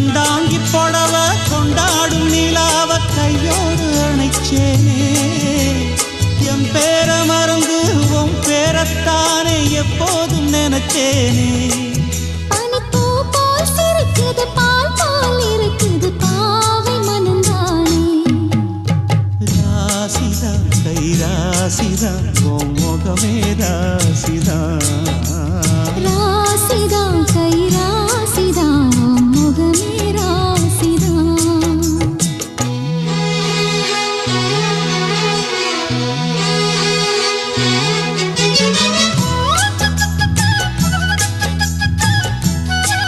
கண்டாங்கி புடவ கொண்டாடும் நிலாவ கையோடு அணைச்சேனே என் பேர மறந்து உன் பேரத்தானே எப்போதும் நினைச்சேனே ராசிதான் கை ராசிதான் உன் முகமே ராசிதான்.